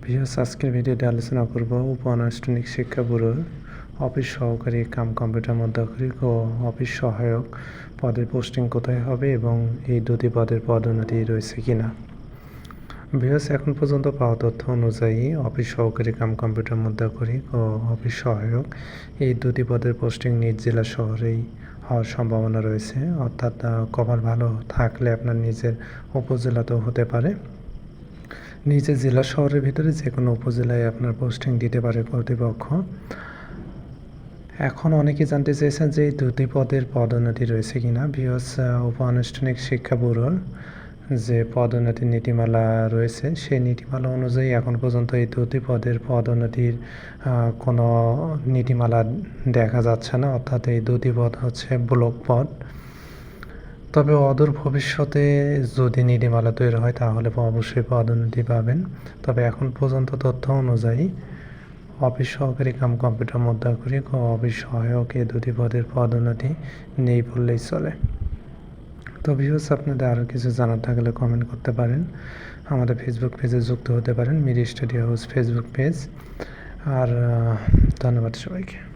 BS আজকের ভিডিওতে আলোচনা করব উপ-আনুষ্ঠানিক শিক্ষা ব্যুরোর অফিস সহকারী কাম কম্পিউটার মধ্যাকরিক ও অফিস সহায়ক পদের পোস্টিং কোথায় হবে এবং এই দুটি পদের পদোন্নতি রয়েছে কিনা। বিএস এখন পর্যন্ত পাওয়া তথ্য অনুযায়ী অফিস সহকারী কাম কম্পিউটার মধ্যাকরিক ও অফিস সহায়ক এই দুটি পদের পোস্টিং নিজ জেলা শহরেই হওয়ার সম্ভাবনা রয়েছে। অর্থাৎ কভার ভালো থাকলে আপনার নিজের উপজেলাতেও হতে পারে। নিজের জেলা শহরের ভিতরে যে কোনো উপজেলায় আপনার পোস্টিং দিতে পারে কর্তৃপক্ষ। এখন অনেকে জানতে চেয়েছেন যে এই দুটি পদের পদোন্নতি রয়েছে কিনা। বিহস উপ আনুষ্ঠানিক শিক্ষা ব্যুরোর যে পদোন্নতির নীতিমালা রয়েছে, সেই নীতিমালা অনুযায়ী এখন পর্যন্ত এই দুটি পদের পদোন্নতির কোনো নীতিমালা দেখা যাচ্ছে না। অর্থাৎ এই দুটি পদ হচ্ছে ব্লক পদ। তবে অদূর ভবিষ্যতে যদি নীতিমালা তৈরি হয়, তাহলে অবশ্যই পদোন্নতি পাবেন। তবে এখন পর্যন্ত তথ্য অনুযায়ী অফিস সহকারী কাম কম্পিউটার মধ্যাকরিক ও অফিস সহায়ক এই দুটি পদের পদোন্নতি নেই বললেই চলে। তো ভিউস আপনাদের আরও কিছু জানার থাকলে কমেন্ট করতে পারেন। আমাদের ফেসবুক পেজে যুক্ত হতে পারেন Midi study house Facebook page আর ধন্যবাদ সবাইকে।